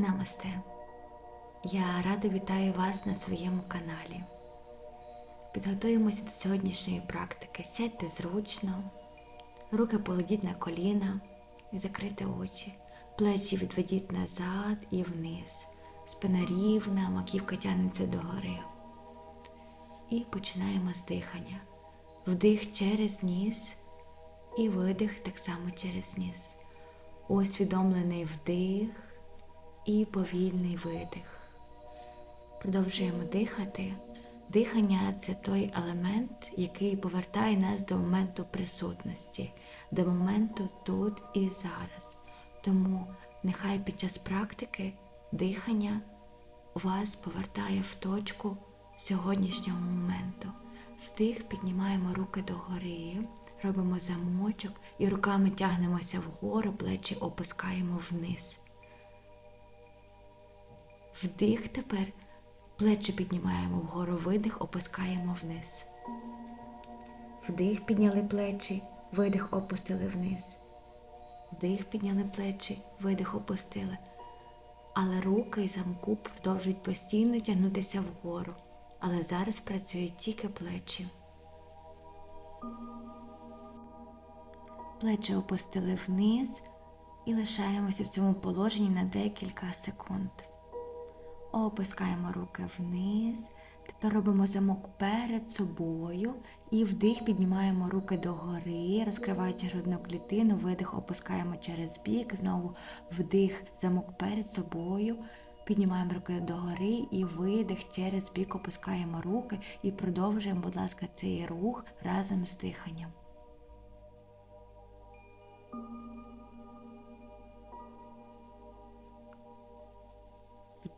Намасте. Я радо вітаю вас на своєму каналі. Підготуємося до сьогоднішньої практики. Сядьте зручно, руки положіть на коліна і закрийте очі. Плечі відведіть назад і вниз. Спина рівна, маківка тягнеться догори. І починаємо з дихання. Вдих через ніс і видих так само через ніс. Усвідомлений вдих і повільний видих. Продовжуємо дихати. Дихання це той елемент, який повертає нас до моменту присутності, до моменту тут і зараз. Тому нехай під час практики дихання вас повертає в точку сьогоднішнього моменту. Вдих, піднімаємо руки догори, робимо замочок і руками тягнемося вгору, плечі опускаємо вниз. Вдих тепер, плечі піднімаємо вгору, видих, опускаємо вниз. Вдих, підняли плечі, видих, опустили вниз. Вдих, підняли плечі, видих, опустили. Але руки і замку продовжують постійно тягнутися вгору. Але зараз працюють тільки плечі. Плечі опустили вниз і лишаємося в цьому положенні на декілька секунд. Опускаємо руки вниз. Тепер робимо замок перед собою і вдих піднімаємо руки догори, розкриваючи грудну клітину, видих опускаємо через бік, знову вдих, замок перед собою. Піднімаємо руки догори і видих через бік опускаємо руки і продовжуємо, будь ласка, цей рух разом з диханням.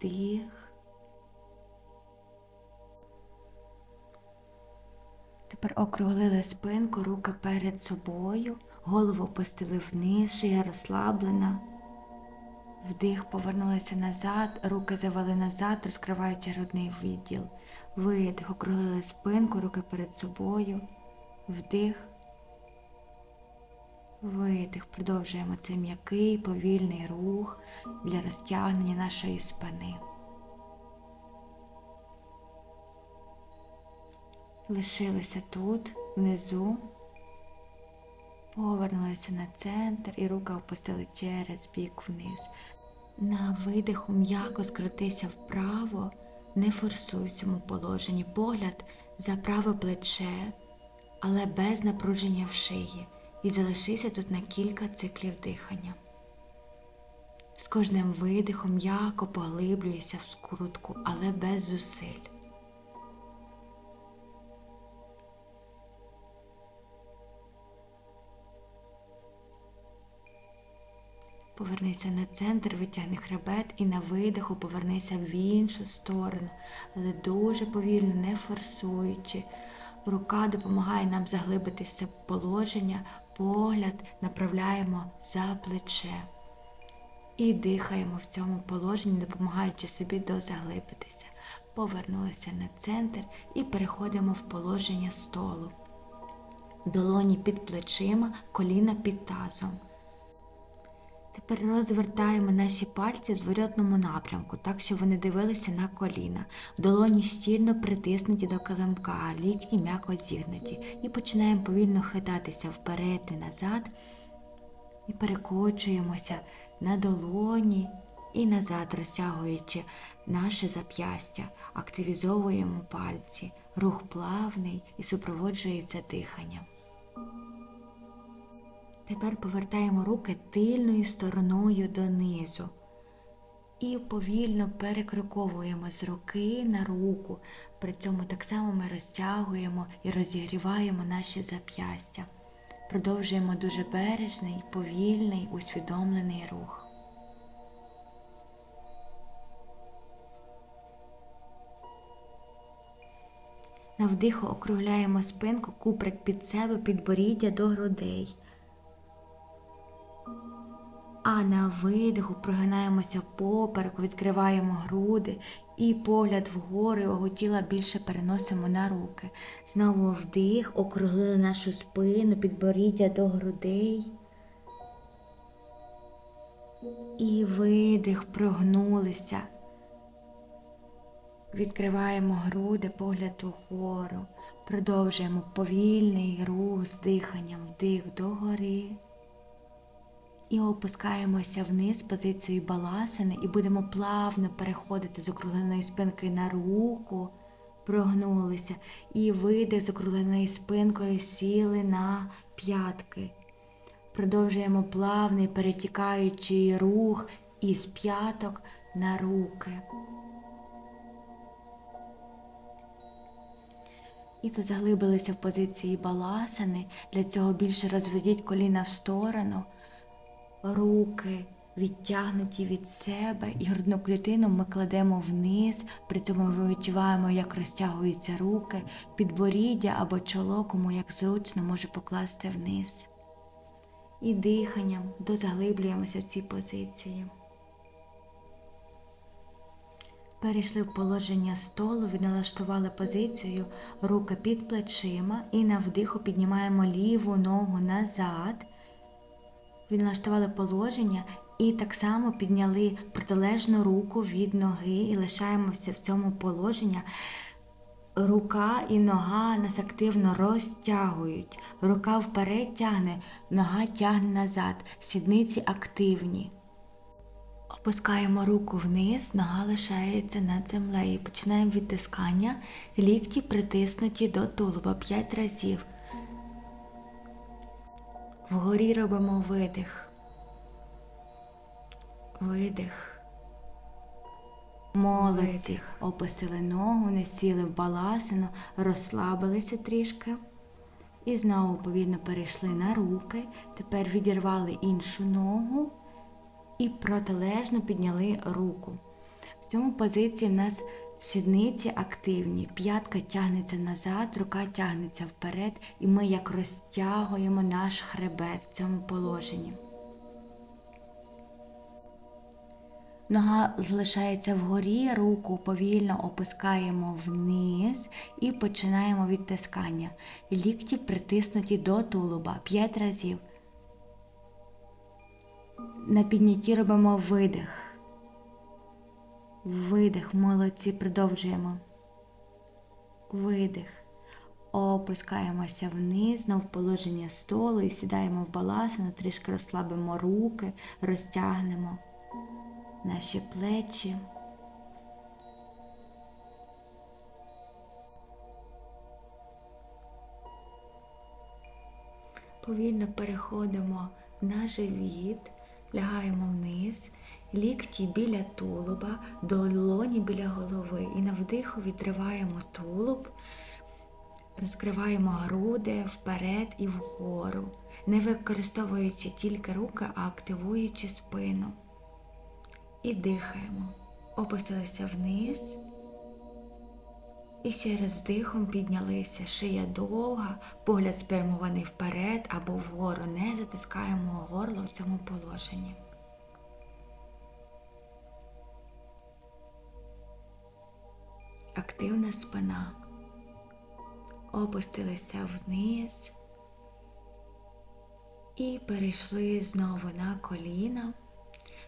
Вдих. Тепер округлили спинку, руки перед собою, голову опустили вниз, шия розслаблена. Вдих, повернулися назад, руки завели назад, розкриваючи грудний відділ. Видих, округлили спинку, руки перед собою. Вдих. Видих. Продовжуємо цей м'який, повільний рух для розтягнення нашої спини. Лишилися тут, внизу. Повернулися на центр і руки опустили через бік вниз. На видиху м'яко скрутися вправо, не форсуй в цьому положенні. Погляд за праве плече, але без напруження в шиї. І залишися тут на кілька циклів дихання. З кожним видихом м'яко поглиблюйся в скрутку, але без зусиль. Повернися на центр, витягни хребет і на видиху повернися в іншу сторону, але дуже повільно, не форсуючи. Рука допомагає нам заглибитися в положення, погляд направляємо за плече. І дихаємо в цьому положенні, допомагаючи собі дозаглибитися. Повернулися на центр і переходимо в положення столу. Долоні під плечима, коліна під тазом. Тепер розвертаємо наші пальці в зворотному напрямку, так щоб вони дивилися на коліна. Долоні щільно притиснуті до килимка, а лікті м'яко зігнуті. І починаємо повільно хитатися вперед і назад. І перекочуємося на долоні і назад, розтягуючи наше зап'ястя, активізовуємо пальці. Рух плавний і супроводжується диханням. Тепер повертаємо руки тильною стороною донизу і повільно перекроковуємо з руки на руку. При цьому так само ми розтягуємо і розігріваємо наші зап'ястя. Продовжуємо дуже бережний, повільний, усвідомлений рух. На вдиху округляємо спинку, куприк під себе, підборіддя до грудей. А на видиху прогинаємося поперек, відкриваємо груди і погляд вгору його тіла більше переносимо на руки. Знову вдих, округлили нашу спину, підборіддя до грудей. І видих, прогнулися. Відкриваємо груди, погляд угору. Продовжуємо повільний рух з диханням вдих догори. І опускаємося вниз позицією баласини і будемо плавно переходити з округленої спинки на руку, прогнулися. І видих з округленою спинкою сіли на п'ятки. Продовжуємо плавний перетікаючий рух із п'яток на руки. І то заглибилися в позиції баласани. Для цього більше розведіть коліна в сторону, руки відтягнуті від себе, і грудну клітину ми кладемо вниз. При цьому ми відчуваємо, як розтягуються руки, підборіддя або чоло, кому як зручно може покласти вниз. І диханням дозаглиблюємося в цій позиції. Перейшли в положення столу, відналаштували позицію, руки під плечима і на вдиху піднімаємо ліву ногу назад. Відналаштували положення і так само підняли протилежну руку від ноги і лишаємося в цьому положенні. Рука і нога нас активно розтягують. Рука вперед тягне, нога тягне назад. Сідниці активні. Опускаємо руку вниз, нога лишається над землею. Починаємо відтискання, лікті притиснуті до тулуба 5 разів. Вгорі робимо видих. Видих. Молодці. Опустили ногу, не сіли в баласину, розслабилися трішки. І знову повільно перейшли на руки. Тепер відірвали іншу ногу і протилежно підняли руку. В цьому позиції в нас сідниці активні, п'ятка тягнеться назад, рука тягнеться вперед, і ми як розтягуємо наш хребет в цьому положенні. Нога залишається вгорі, руку повільно опускаємо вниз і починаємо відтискання. Лікті притиснуті до тулуба 5 разів. На піднятті робимо видих. Видих, молодці, продовжуємо. Видих. Опускаємося вниз, знов положення столу і сідаємо в баласину, трішки розслабимо руки, розтягнемо наші плечі. Повільно переходимо на живіт, лягаємо вниз, лікті біля тулуба, долоні біля голови. І на вдиху відриваємо тулуб, розкриваємо груди вперед і вгору, не використовуючи тільки руки, а активуючи спину. І дихаємо. Опустилися вниз. І ще раз вдихом піднялися, шия довга, погляд спрямований вперед або вгору. Не затискаємо горло в цьому положенні. Активна спина. Опустилися вниз і перейшли знову на коліна.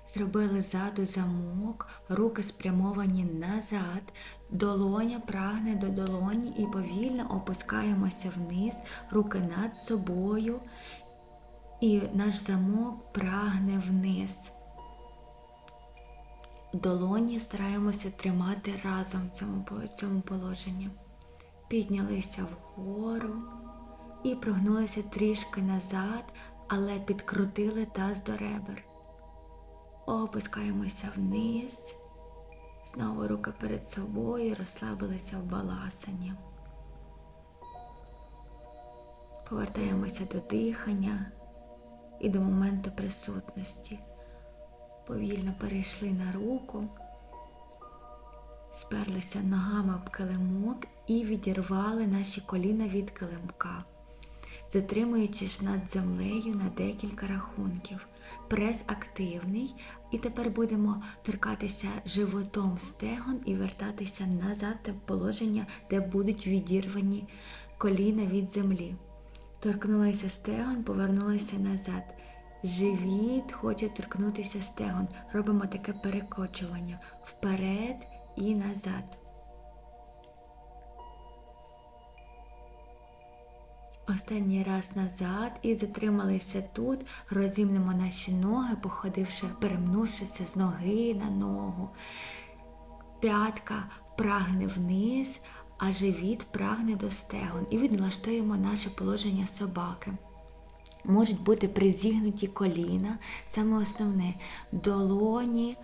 Зробили ззаду замок, руки спрямовані назад, долоня прагне до долоні і повільно опускаємося вниз, руки над собою, і наш замок прагне вниз. Долоні стараємося тримати разом в цьому, цьому положенні. Піднялися вгору і прогнулися трішки назад, але підкрутили таз до ребер. Опускаємося вниз, знову руки перед собою, розслабилися в баласані. Повертаємося до дихання і до моменту присутності. Повільно перейшли на руку, сперлися ногами об килимок і відірвали наші коліна від килимка, затримуючись над землею на декілька рахунків. Прес активний, і тепер будемо торкатися животом стегон і вертатися назад в положення, де будуть відірвані коліна від землі. Торкнулися стегон, повернулися назад. Живіт хоче торкнутися стегон. Робимо таке перекочування вперед і назад. Останній раз назад і затрималися тут, розімнемо наші ноги, походивши, перемнувшися з ноги на ногу. П'ятка прагне вниз, а живіт прагне до стегон. І відналаштуємо наше положення собаки. Можуть бути призігнуті коліна, саме основне, долоні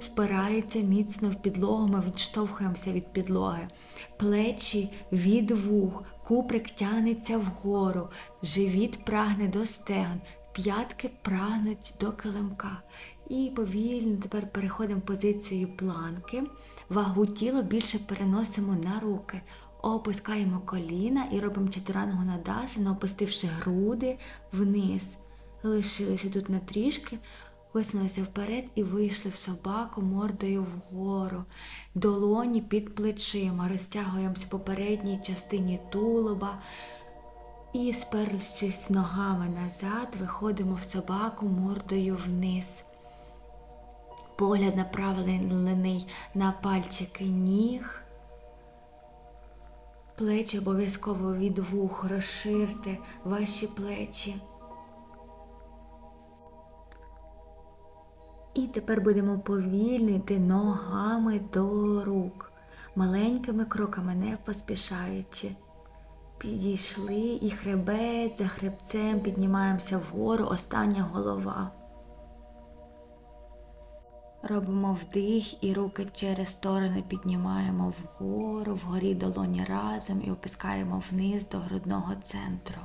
впираються міцно в підлогу, ми відштовхуємося від підлоги, плечі від вух, куприк тягнеться вгору, живіт прагне до стегон, п'ятки прагнуть до килимка. І повільно тепер переходимо в позицію планки, вагу тіла більше переносимо на руки. Опускаємо коліна і робимо чотирангу надасану, опустивши груди вниз. Лишилися тут на трішки, висунулися вперед і вийшли в собаку мордою вгору. Долоні під плечима. Розтягуємося по передній частині тулуба. І, спершись ногами назад, виходимо в собаку мордою вниз. Погляд направлений на пальчики ніг. Плечі обов'язково від вух розширте ваші плечі. І тепер будемо повільно йти ногами до рук, маленькими кроками, не поспішаючи. Підійшли і хребет за хребцем піднімаємося вгору, остання голова. Робимо вдих і руки через сторони піднімаємо вгору, вгорі долоні разом і опускаємо вниз до грудного центру.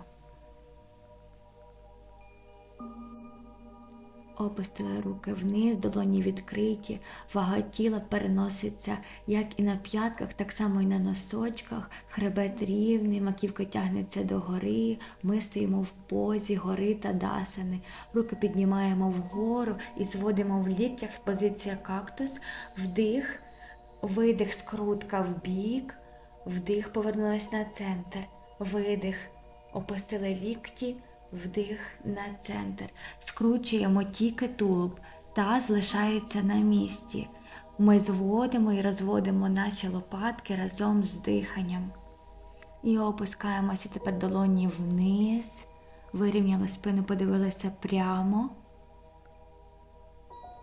Опустили руки вниз, долоні відкриті, вага тіла переноситься як і на п'ятках, так само і на носочках, хребет рівний, маківка тягнеться до гори, ми стоїмо в позі гори та дасани. Руки піднімаємо вгору і зводимо в ліктях, позиція кактус, вдих, видих, скрутка в бік, вдих, повернулась на центр, видих, опустили лікті вдих на центр. Скручуємо тільки тулуб, таз лишається на місці. Ми зводимо і розводимо наші лопатки разом з диханням. І опускаємося тепер долоні вниз, вирівняли спину, подивилися прямо.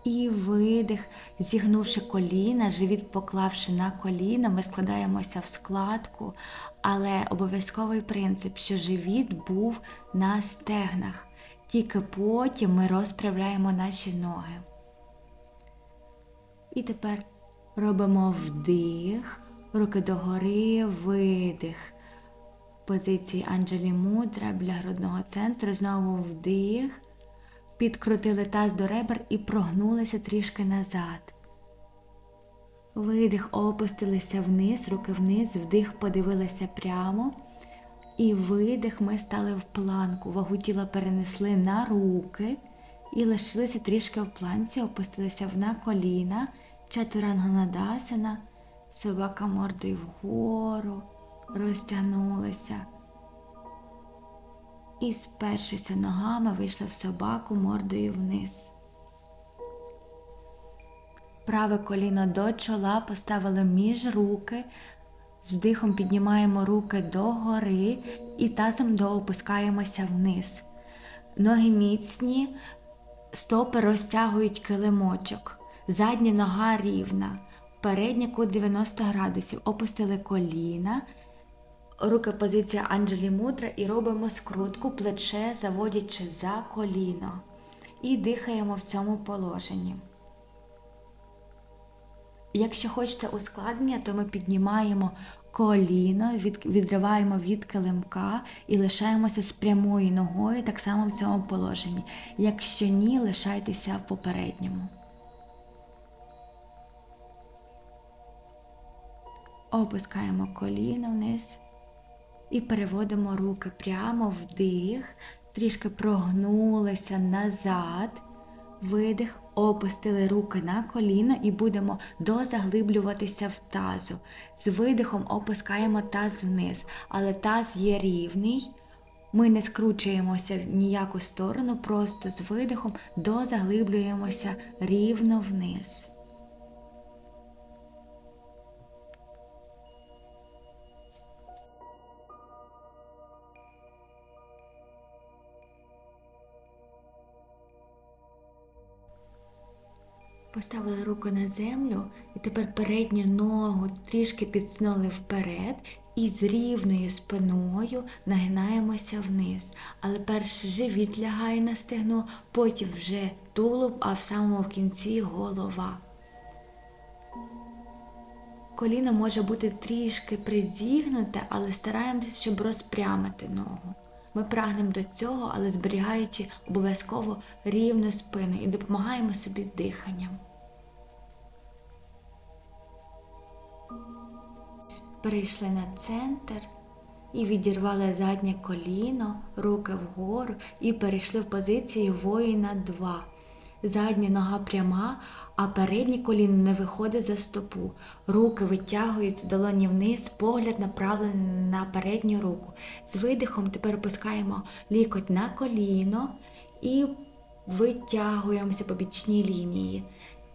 І видих, зігнувши коліна, живіт поклавши на коліна, ми складаємося в складку, але обов'язковий принцип, що живіт був на стегнах. Тільки потім ми розправляємо наші ноги. І тепер робимо вдих, руки догори, видих. Позиції Анджелі Мудра біля грудного центру. Знову вдих. Підкрутили таз до ребер і прогнулися трішки назад. Видих, опустилися вниз, руки вниз, вдих, подивилися прямо. І видих, ми стали в планку. Вагу тіла перенесли на руки і лишилися трішки в планці, опустилися на коліна, чатуранганадасана, собака мордою вгору, розтягнулися. І спершися ногами, вийшли в собаку мордою вниз. Праве коліно до чола поставили між руки. З вдихом піднімаємо руки догори і тазом доопускаємося вниз. Ноги міцні, стопи розтягують килимочок. Задня нога рівна. Передня кут 90 градусів. Опустили коліна. Руки позиція Анджелі Мудра і робимо скрутку плече, заводячи за коліно. І дихаємо в цьому положенні. Якщо хочете ускладнення, то ми піднімаємо коліно, від, відриваємо від килимка і лишаємося з прямою ногою, так само в цьому положенні. Якщо ні, лишайтеся в попередньому. Опускаємо коліно вниз і переводимо руки прямо вдих, трішки прогнулися назад, видих, опустили руки на коліна і будемо дозаглиблюватися в тазу. З видихом опускаємо таз вниз, але таз є рівний. Ми не скручуємося в ніяку сторону, просто з видихом дозаглиблюємося рівно вниз. Поставили руку на землю і тепер передню ногу трішки підснули вперед і з рівною спиною нагинаємося вниз. Але перше живіт лягає на стегно, потім вже тулуб, а в самому кінці голова. Коліно може бути трішки призігнуте, але стараємося, щоб розпрямити ногу. Ми прагнемо до цього, але зберігаючи обов'язково рівну спину і допомагаємо собі диханням. Перейшли на центр і відірвали заднє коліно, руки вгору і перейшли в позицію воїна 2. Задня нога пряма, а переднє коліно не виходить за стопу. Руки витягуються долоні вниз, погляд направлений на передню руку. З видихом тепер опускаємо лікоть на коліно і витягуємося по бічній лінії.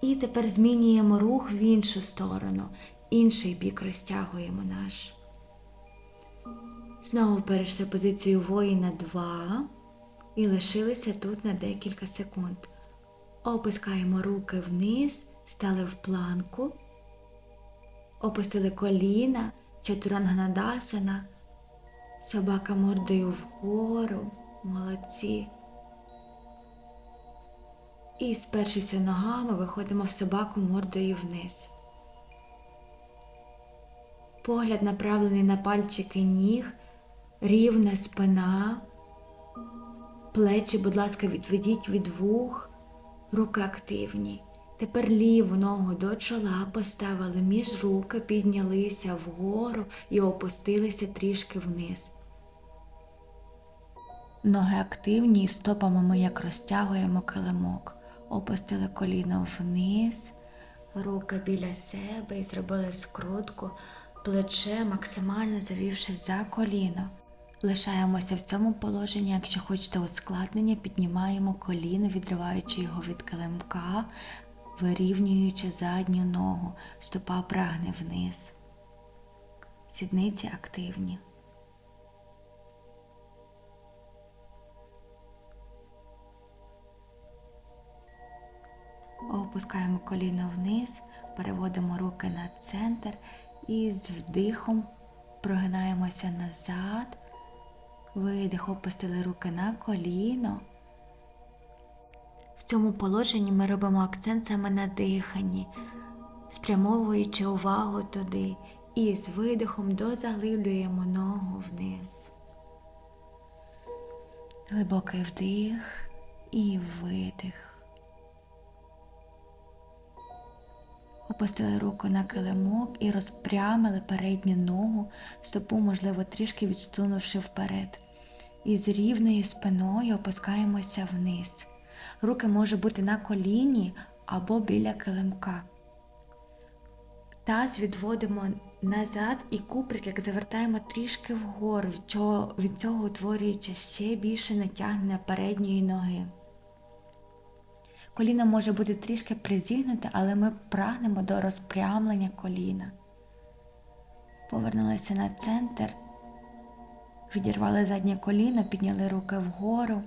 І тепер змінюємо рух в іншу сторону. Інший бік розтягуємо наш. Знову перейшли позицію воїна 2 і лишилися тут на декілька секунд. Опускаємо руки вниз, стали в планку, опустили коліна, чатуранганадасана, собака мордою вгору, молодці. І спершися ногами виходимо в собаку мордою вниз. Погляд направлений на пальчики ніг, рівна спина, плечі, будь ласка, відведіть від вух. Руки активні. Тепер ліву ногу до чола поставили між руки, піднялися вгору і опустилися трішки вниз. Ноги активні і стопами ми як розтягуємо килимок. Опустили коліно вниз, руки біля себе і зробили скрутку, плече максимально завівши за коліно. Лишаємося в цьому положенні, якщо хочете ускладнення, піднімаємо коліно, відриваючи його від килимка, вирівнюючи задню ногу, стопа прагне вниз. Сідниці активні. Опускаємо коліно вниз, переводимо руки на центр і з вдихом прогинаємося назад. Видих, опустили руки на коліно. В цьому положенні ми робимо акцент саме на диханні, спрямовуючи увагу туди і з видихом дозаглиблюємо ногу вниз. Глибокий вдих і видих. Опустили руку на килимок і розпрямили передню ногу, стопу, можливо, трішки відсунувши вперед. І з рівною спиною опускаємося вниз. Руки можуть бути на коліні або біля килимка. Таз відводимо назад і куприк, як завертаємо трішки вгору, від цього утворюючи ще більше натягнення передньої ноги. Коліно може бути трішки призігнуте, але ми прагнемо до розпрямлення коліна. Повернулися на центр, відірвали заднє коліно, підняли руки вгору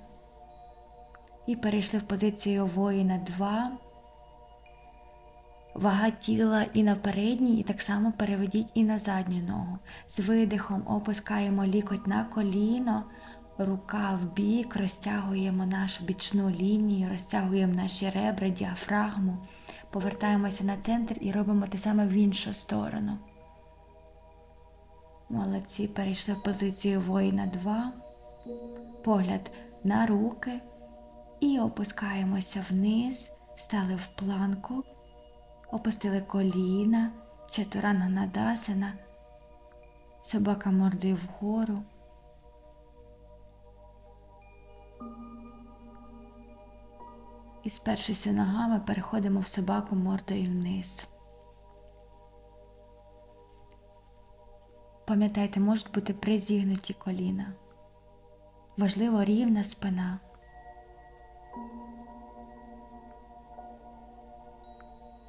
і перейшли в позицію воїна 2. Вага тіла і на передній, і так само переведіть і на задню ногу. З видихом опускаємо лікоть на коліно рука в бік, розтягуємо нашу бічну лінію, розтягуємо наші ребра, діафрагму, повертаємося на центр і робимо те саме в іншу сторону. Молодці, перейшли в позицію воїна 2, погляд на руки і опускаємося вниз, стали в планку, опустили коліна, чатуранга надасана, собака мордою вгору. і спершися ногами переходимо в собаку мордою вниз. Пам'ятайте, можуть бути призігнуті коліна. Важливо рівна спина.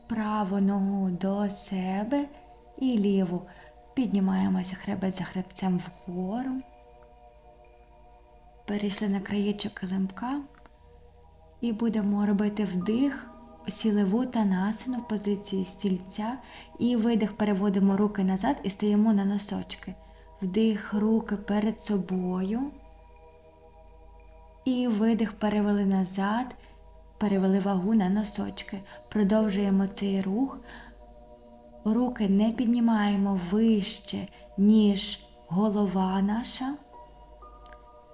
Праву ногу до себе і ліву. Піднімаємося хребет за хребцем вгору. Перейшли на краєчок килимка і будемо робити вдих, сілеву та насину в позиції стільця. І видих переводимо руки назад і стаємо на носочки. Вдих, руки перед собою. І видих перевели назад, перевели вагу на носочки. Продовжуємо цей рух. Руки не піднімаємо вище, ніж голова наша.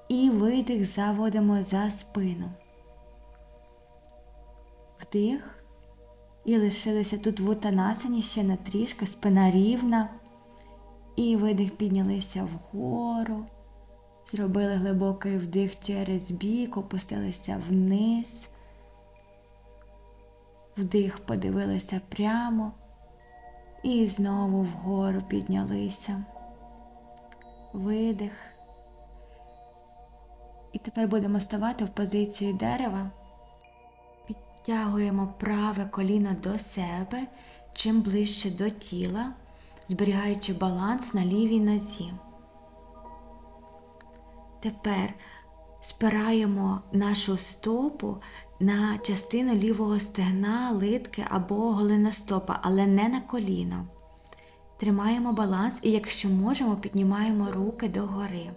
І видих заводимо за спину. Вдих. І лишилися тут в утанасані ще на трішки, спина рівна. І видих піднялися вгору. Зробили глибокий вдих через бік, опустилися вниз. Вдих, подивилися прямо. І знову вгору піднялися. Видих. І тепер будемо ставати в позицію дерева. Підтягуємо праве коліно до себе, чим ближче до тіла, зберігаючи баланс на лівій нозі. Тепер спираємо нашу стопу на частину лівого стегна, литки або голеностопа, але не на коліно. Тримаємо баланс і, якщо можемо, піднімаємо руки догори.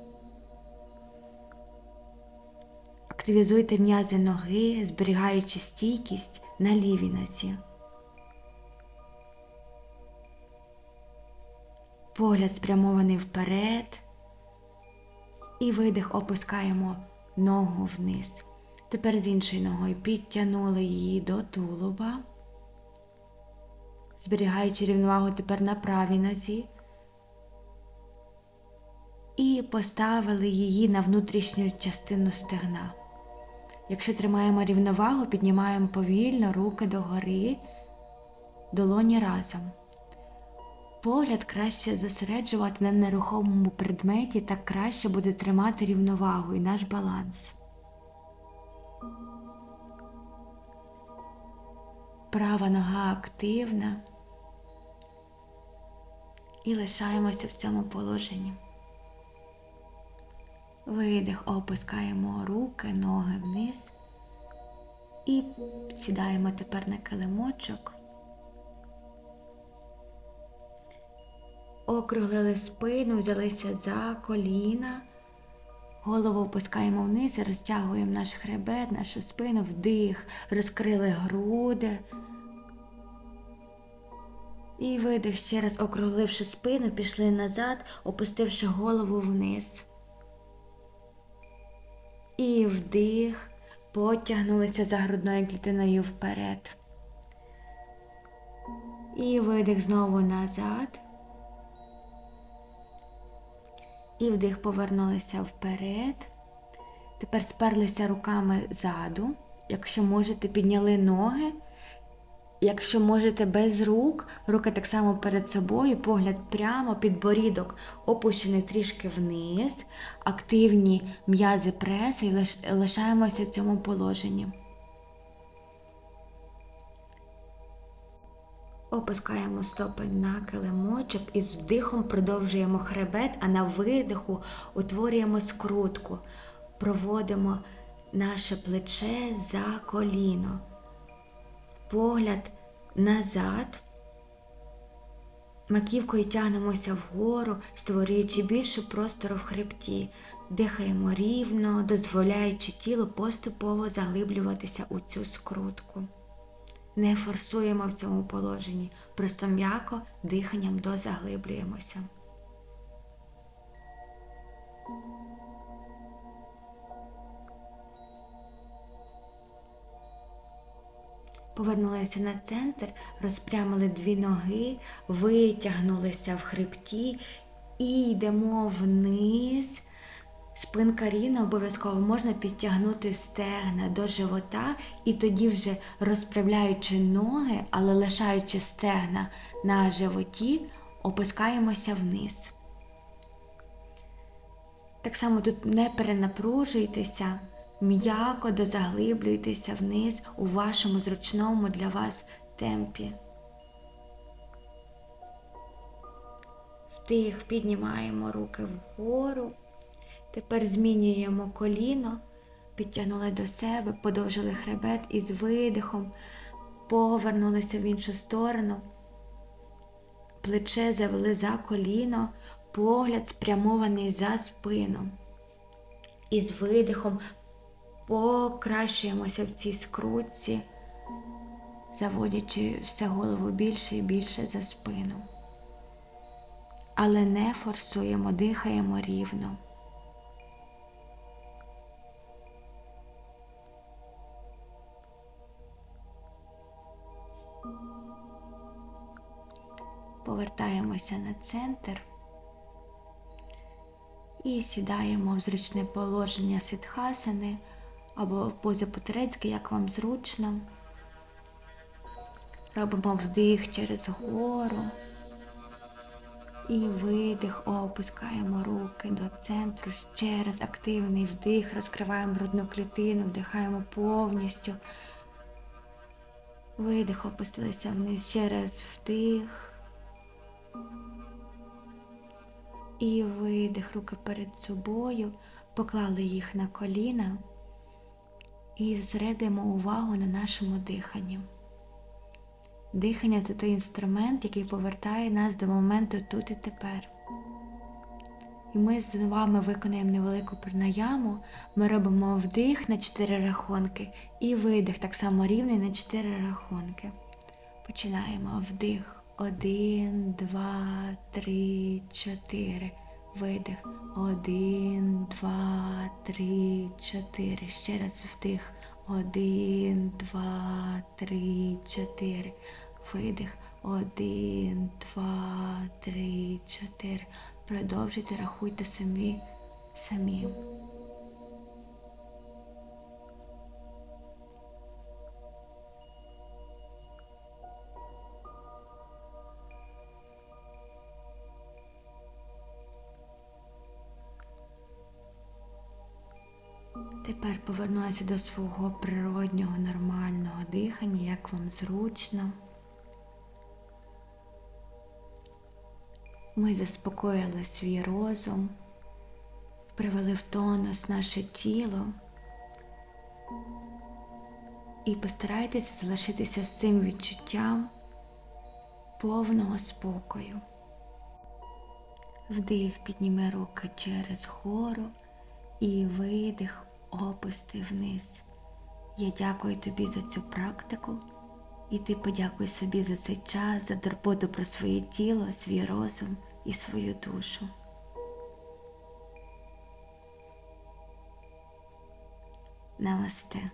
Активізуйте м'язи ноги, зберігаючи стійкість на лівій нозі. Погляд спрямований вперед. І видих опускаємо ногу вниз. Тепер з іншою ногою підтягнули її до тулуба, зберігаючи рівновагу тепер на правій нозі. І поставили її на внутрішню частину стегна. Якщо тримаємо рівновагу, піднімаємо повільно руки догори, долоні разом. Погляд краще зосереджувати на нерухомому предметі, так краще буде тримати рівновагу і наш баланс. Права нога активна. І лишаємося в цьому положенні. Видих, опускаємо руки, ноги вниз. І сідаємо тепер на килимочок. Округлили спину, взялися за коліна, голову опускаємо вниз і розтягуємо наш хребет, нашу спину, вдих, розкрили груди. І видих ще раз, округливши спину, пішли назад, опустивши голову вниз. І вдих, потягнулися за грудною клітиною вперед. І видих знову назад. І вдих повернулися вперед. Тепер сперлися руками ззаду. Якщо можете, підняли ноги. Якщо можете без рук, руки так само перед собою, погляд прямо, підборідок опущений трішки вниз, активні м'язи преси і лишаємося в цьому положенні. Опускаємо стопи на килимочок і з вдихом продовжуємо хребет, а на видиху утворюємо скрутку, проводимо наше плече за коліно, погляд назад, маківкою тягнемося вгору, створюючи більше простору в хребті, дихаємо рівно, дозволяючи тілу поступово заглиблюватися у цю скрутку. Не форсуємо в цьому положенні, просто м'яко диханням дозаглиблюємося. Повернулися на центр, розпрямили дві ноги, витягнулися в хребті і йдемо вниз. Спинка рівна, обов'язково можна підтягнути стегна до живота і тоді, вже розправляючи ноги, але лишаючи стегна на животі, опускаємося вниз. Так само тут не перенапружуйтеся, м'яко дозаглиблюйтеся вниз у вашому зручному для вас темпі. Вдих, піднімаємо руки вгору. Тепер змінюємо коліно, підтягнули до себе, подовжили хребет і з видихом повернулися в іншу сторону. Плече завели за коліно, погляд спрямований за спину. І з видихом покращуємося в цій скрутці, заводячи все голову більше і більше за спину. Але не форсуємо, дихаємо рівно. Повертаємося на центр і сідаємо в зручне положення ситхасани або в позі по-турецьки, як вам зручно. Робимо вдих через гору і видих, опускаємо руки до центру. Ще раз активний вдих, розкриваємо грудну клітину, вдихаємо повністю. Видих, опустилися вниз, ще раз вдих. І видих, руки перед собою, поклали їх на коліна і зосередимо увагу на нашому диханні. Дихання це той інструмент, який повертає нас до моменту тут і тепер. І ми з вами виконаємо невелику пранаяму. Ми робимо вдих на 4 рахунки і видих так само рівний на 4 рахунки. Починаємо вдих. Один, два, три, чотири. Видих. Один, два, три, чотири. Ще раз вдих. Один, два, три, чотири. Видих. Один, два, три, чотири. Продовжуйте, рахуйте самі, самі. Тепер до свого природнього нормального дихання, як вам зручно. Ми заспокоїли свій розум, привели в тонус наше тіло і постарайтеся залишитися з цим відчуттям повного спокою. Вдих, підніми руки через гору і видих опусти вниз. Я дякую тобі за цю практику, і ти подякуй собі за цей час, за турботу про своє тіло, свій розум і свою душу. Намасте.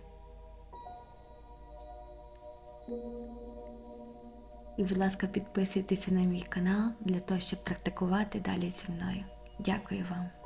І, будь ласка, підписуйтеся на мій канал для того, щоб практикувати далі зі мною. Дякую вам.